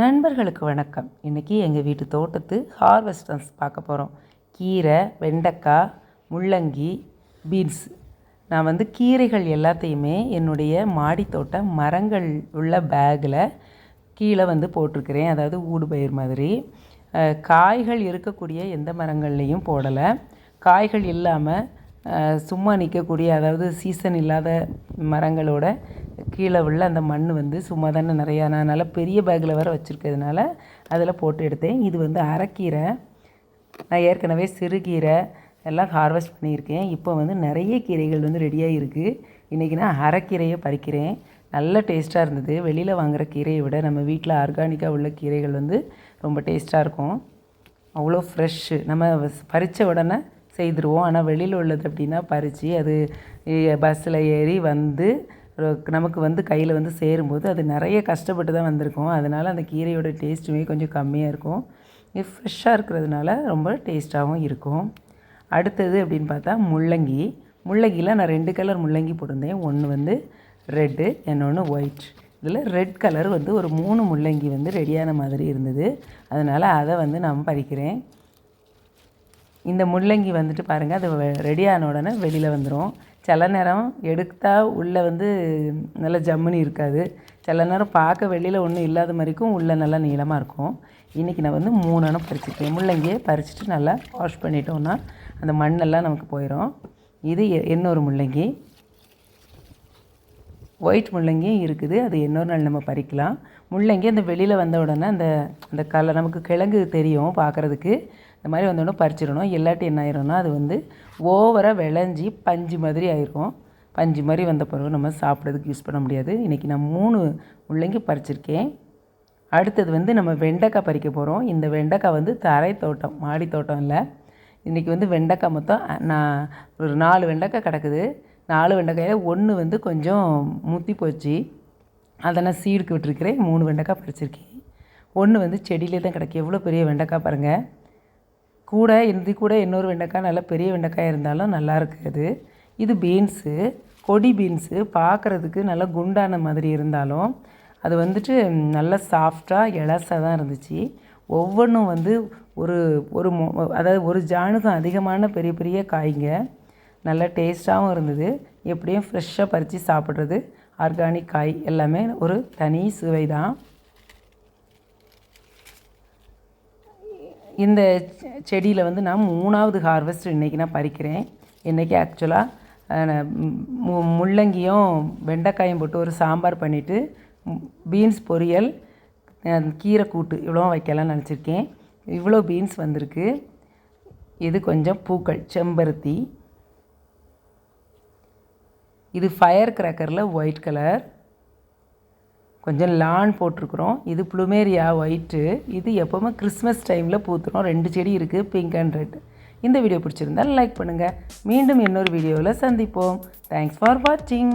நண்பர்களுக்கு வணக்கம். இன்றைக்கி எங்கள் வீட்டு தோட்டத்து ஹார்வெஸ்டர்ஸ் பார்க்க போகிறோம் கீரை வெண்டைக்காய் முள்ளங்கி பீன்ஸ் நான் வந்து கீரைகள் எல்லாத்தையுமே என்னுடைய மாடித்தோட்ட தோட்டம் மரங்கள் உள்ள பேக்கில் கீழே வந்து போட்டிருக்கிறேன். அதாவது ஊடுபயிர் மாதிரி. காய்கள் இருக்கக்கூடிய எந்த மரங்கள்லேயும் போடலை. காய்கள் இல்லாமல் சும்மா நிற்கக்கூடிய அதாவது சீசன் இல்லாத மரங்களோட கீழே உள்ள அந்த மண் வந்து சும்மா தானே நிறையா. நான் நல்லா பெரிய பேக்கில் வர வச்சுருக்கிறதுனால அதில் போட்டு எடுத்தேன். இது வந்து அரைக்கீரை. நான் ஏற்கனவே சிறுகீரை எல்லாம் ஹார்வெஸ்ட் பண்ணியிருக்கேன். இப்போ வந்து நிறைய கீரைகள் வந்து ரெடியாக இருக்குது இன்றைக்கி நான் அரைக்கீரையை பறிக்கிறேன். நல்ல டேஸ்ட்டாக இருந்தது. வெளியில் வாங்குகிற கீரையை விட நம்ம வீட்டில் ஆர்கானிக்காக உள்ள கீரைகள் வந்து ரொம்ப டேஸ்ட்டாக இருக்கும். அவ்வளோ ஃப்ரெஷ்ஷு நம்ம பறித்த உடனே செய்துருவோம். ஆனால் வெளியில் உள்ளது அப்படின்னா பறித்து அது பஸ்ஸில் ஏறி வந்து நமக்கு வந்து கையில் வந்து சேரும்போது அது நிறைய கஷ்டப்பட்டு தான் வந்திருக்கும். அதனால் அந்த கீரையோட டேஸ்ட்டுமே கொஞ்சம் கம்மியாக இருக்கும். இது ஃப்ரெஷ்ஷாக இருக்கிறதுனால ரொம்ப டேஸ்ட்டாகவும் இருக்கும். அடுத்தது அப்படின்னு பார்த்தா முள்ளங்கி. முள்ளங்கியில் நான் ரெண்டு கலர் முள்ளங்கி போட்டிருந்தேன். ஒன்று வந்து ரெட்டு இன்னொன்று ஒயிட். இதில் ரெட் கலர் வந்து ஒரு மூணு முள்ளங்கி வந்து ரெடியான மாதிரி இருந்தது. அதனால் அதை வந்து நான் பறிக்கிறேன். இந்த முள்ளங்கி வந்துட்டு பாருங்கள் அது ரெடியான உடனே வெளியில் வந்துடும் சில நேரம் எடுத்தால் உள்ளே வந்து நல்லா ஜம்முன்னு இருக்காது. சில நேரம் பார்க்க வெளியில் ஒன்றும் இல்லாத மாதிரிக்கும் உள்ளே நல்லா நீளமாக இருக்கும். இன்றைக்கி நான் வந்து மூணு பறிச்சிருக்கேன். முள்ளங்கியை பறிச்சுட்டு நல்லா வாஷ் பண்ணிட்டோம்னா அந்த மண்ணெல்லாம் நமக்கு போயிடும் இது இன்னொரு முள்ளங்கி. ஒயிட் முள்ளங்கியும் இருக்குது. அது இன்னொரு நாள் நம்ம பறிக்கலாம். முள்ளங்கி அந்த வெளியில் வந்த உடனே அந்த அந்த கலர் நமக்கு கிழங்கு தெரியும் பார்க்குறதுக்கு. இந்த மாதிரி வந்தோடனே பறிச்சிடணும். இல்லாட்டி என்ன ஆயிரும்னா அது வந்து ஓவராக விளைஞ்சி பஞ்சு மாதிரி ஆயிரும் பஞ்சு மாதிரி வந்த பிறகு நம்ம சாப்பிட்றதுக்கு யூஸ் பண்ண முடியாது. இன்றைக்கி நான் மூணு முள்ளங்கி பறிச்சிருக்கேன். அடுத்தது வந்து நம்ம வெண்டைக்காய் பறிக்க போகிறோம் இந்த வெண்டைக்காய் வந்து தரை தோட்டம் மாடி தோட்டம் இல்லை. இன்றைக்கி வந்து வெண்டைக்காய் மொத்தம் நான் ஒரு நாலு வெண்டைக்காய் கிடக்குது. நாலு வெண்டைக்காயில் ஒன்று வந்து கொஞ்சம் முத்தி போச்சு. அதை நான் சீடுக்கு விட்டுருக்கிறேன். மூணு வெண்டைக்காய் பறிச்சிருக்கேன். ஒன்று வந்து செடியிலே தான் கிடக்கு. எவ்வளோ பெரிய வெண்டைக்காய் பாருங்கள் கூட இது கூட இன்னொரு வெண்டைக்காய் நல்லா பெரிய வெண்டைக்காய் இருந்தாலும் நல்லா இருக்குது இது பீன்ஸு கொடி பீன்ஸு பார்க்குறதுக்கு நல்லா குண்டான மாதிரி இருந்தாலும் அது வந்துட்டு நல்லா சாஃப்டாக இலசாக தான் இருந்துச்சு. ஒவ்வொன்றும் வந்து ஒரு ஒரு மொ அதாவது ஒரு ஜானுக்கும் அதிகமான பெரிய பெரிய காய்ங்க. நல்ல டேஸ்ட்டாகவும் இருந்தது. எப்படியும் ஃப்ரெஷ்ஷாக பறித்து சாப்பிட்றது ஆர்கானிக் காய் எல்லாமே ஒரு தனி சுவை தான் இந்த செடியில் வந்து நான் மூணாவது ஹார்வெஸ்ட் இன்றைக்கி நான் பறிக்கிறேன். இன்றைக்கி ஆக்சுவலாக முள்ளங்கியும் வெண்டைக்காயும் போட்டு ஒரு சாம்பார் பண்ணிவிட்டு பீன்ஸ் பொரியல் கீரை கூட்டு இவ்வளோ வைக்கலாம்னு நினச்சிருக்கேன். இவ்வளோ பீன்ஸ் வந்திருக்கு. இது கொஞ்சம் பூக்கள் செம்பருத்தி. இது ஃபயர் கிராக்கரில் ஒயிட் கலர் கொஞ்சம் லான் போட்டிருக்குறோம். இது ப்ளூமேரியா ஒயிட்டு இது எப்போவுமே கிறிஸ்மஸ் டைமில் பூத்துரும். ரெண்டு செடி இருக்குது பிங்க் அண்ட் ரெட் இந்த வீடியோ பிடிச்சிருந்தால் லைக் பண்ணுங்கள் மீண்டும் இன்னொரு வீடியோவில் சந்திப்போம். தேங்க்ஸ் ஃபார் வாட்சிங்